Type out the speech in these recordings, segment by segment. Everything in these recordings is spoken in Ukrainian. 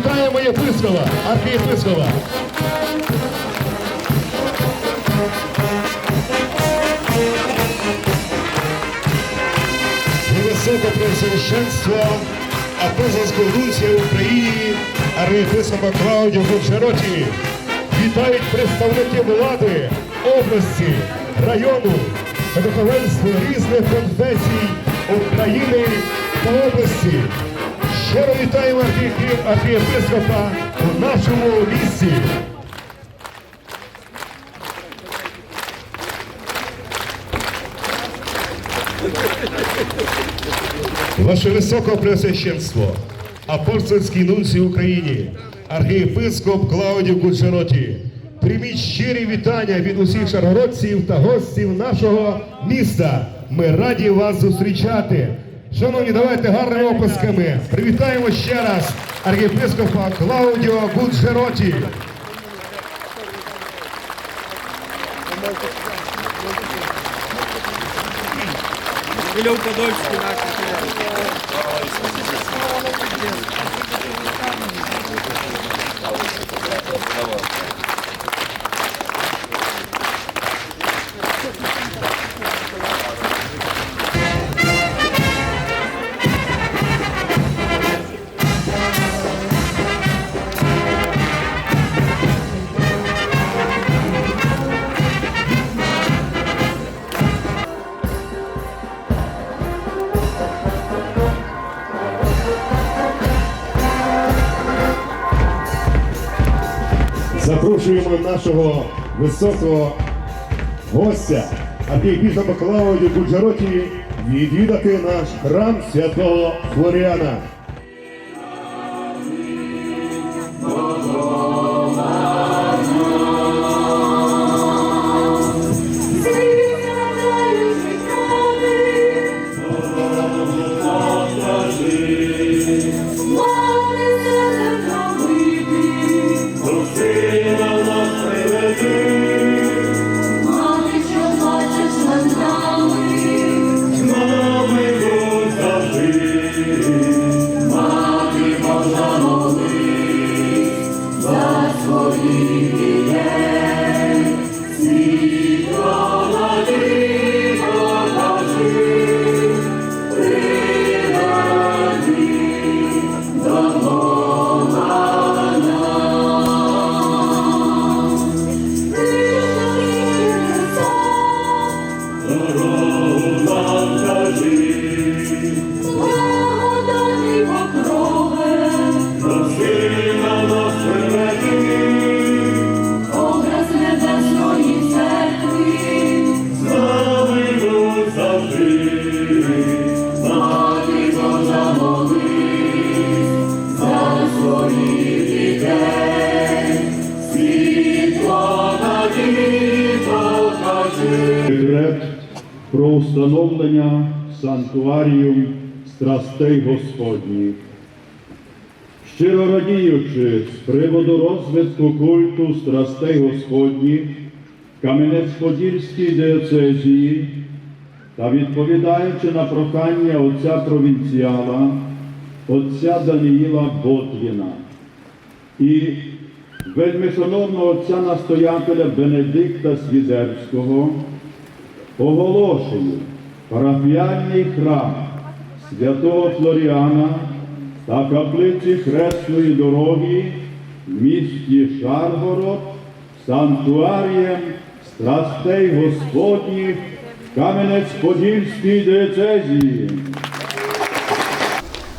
Вітаємо єпископа, архієпископа. Високопресвященство апостольського нунція в Україні архієпископа Клаудіо Гончароті. Вітають представники влади, області, району духовенства різних конфесій України та області. Щиро вітаємо архієпископа у нашому місті. Ваше Високопреосвященство, апостольський нунцій Україні, архієпископ Клаудів Гуджероті, прийміть щирі вітання від усіх шаргородців та гостів нашого міста. Ми раді вас зустрічати. Шановні, давайте гарними описками. Привітаємо ще раз архієпископа Клаудіо Гуджероті. Подольський Запрошуємо нашого високого гостя, архієпископа Клаудію Буджароті відвідати наш храм святого Флоріана. Декрет про установлення санктуарію страстей Господніх. Щиро радіючи з приводу розвитку культу страстей Господніх Кам'янець-Подільській диоцезії та відповідаючи на прохання отця провінціала, отця Даниїла Ботвіна і вельми шановного отця настоятеля Бенедикта Свідерського, оголошую парафіальний храм святого Флоріана та каплиці Хресної дороги в місті Шаргород санктуарієм страстей Господніх Кам'янець-Подільській диецезії.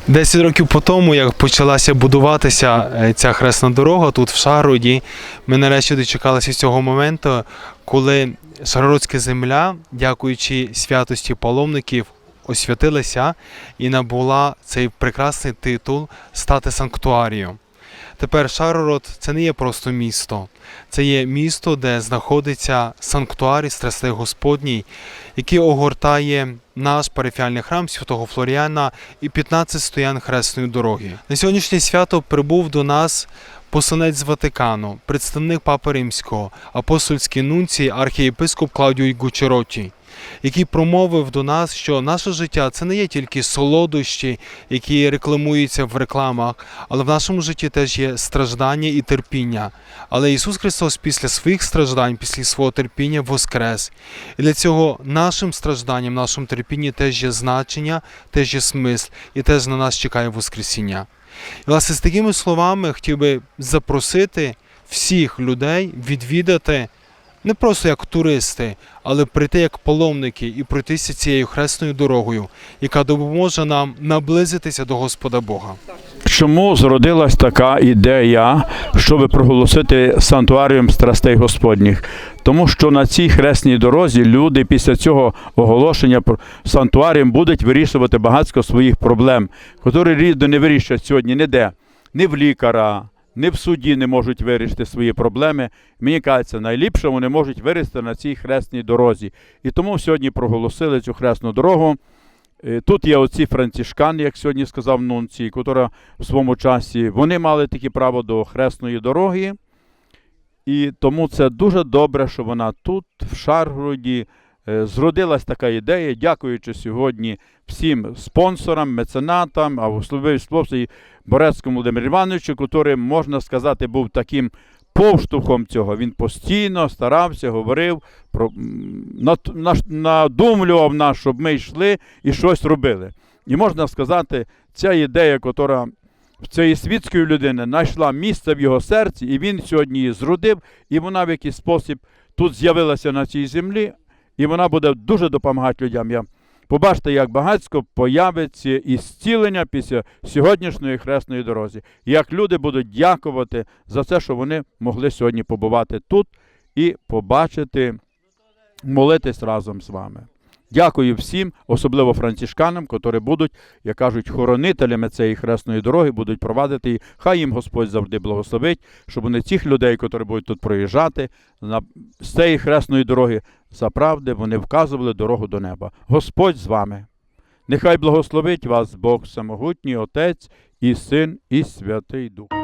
Десять років по тому, як почалася будуватися е, ця хресна дорога тут в Шароді, ми нарешті дочекалися цього моменту, коли Шарородська земля, дякуючи святості паломників, освятилася і набула цей прекрасний титул стати санктуарієм. Тепер Шарород це не є просто місто, це є місто, де знаходиться санктуарій Страстей Господній, який огортає наш парафіальний храм святого Флоріана і 15 стоян Хресної дороги. На сьогоднішнє свято прибув до нас посланець з Ватикану, представник Папи Римського, апостольський нунцій, архієпископ Клаудіо Гучероті. Який промовив до нас, що наше життя це не є тільки солодощі, які рекламуються в рекламах, але в нашому житті теж є страждання і терпіння. Але Ісус Христос після своїх страждань, після свого терпіння воскрес. І для цього нашим стражданням, нашому терпінні теж є значення, теж є смисл, і теж на нас чекає Воскресіння. І власне з такими словами хотів би запросити всіх людей відвідати не просто як туристи, але прийти як паломники і пройтися цією хресною дорогою, яка допоможе нам наблизитися до Господа Бога. Чому зродилась така ідея, щоб проголосити санктуаріум страстей Господніх? Тому що на цій хресній дорозі люди після цього оголошення про санктуаріум будуть вирішувати багатько своїх проблем, які рідно не вирішують сьогодні ніде, ні в лікаря, ні в суді не можуть вирішити свої проблеми. Мені кажеться, найліпше вони можуть вирішити на цій хресній дорозі. І тому сьогодні проголосили цю хресну дорогу. Е, Тут є оці францішкани, як сьогодні сказав Нунцій, котра в своєму часі вони мали таке право до хресної дороги. І тому це дуже добре, що вона тут, в Шаргороді, зродилась така ідея, дякуючи сьогодні всім спонсорам, меценатам, а в особливій Борецькому Володимиру Івановичу, який, можна сказати, був таким повштовхом цього. Він постійно старався, говорив, про, надумлював нас, щоб ми йшли і щось робили. І можна сказати, ця ідея, яка в цієї світської людини знайшла місце в його серці, і він сьогодні її зродив, і вона в якийсь спосіб тут з'явилася на цій землі, і вона буде дуже допомагати людям. Я Побачите, як багатсько появиться і зцілення після сьогоднішньої хресної дорозі. Як люди будуть дякувати за те, що вони могли сьогодні побувати тут і побачити, молитись разом з вами. Дякую всім, особливо францішканам, які будуть, як кажуть, хоронителями цієї хресної дороги, будуть провадити її. Хай їм Господь завжди благословить, щоб вони цих людей, які будуть тут проїжджати, з цієї хресної дороги, заправди вони вказували дорогу до неба. Господь з вами. Нехай благословить вас Бог Самогутній, Отець і Син, і Святий Дух.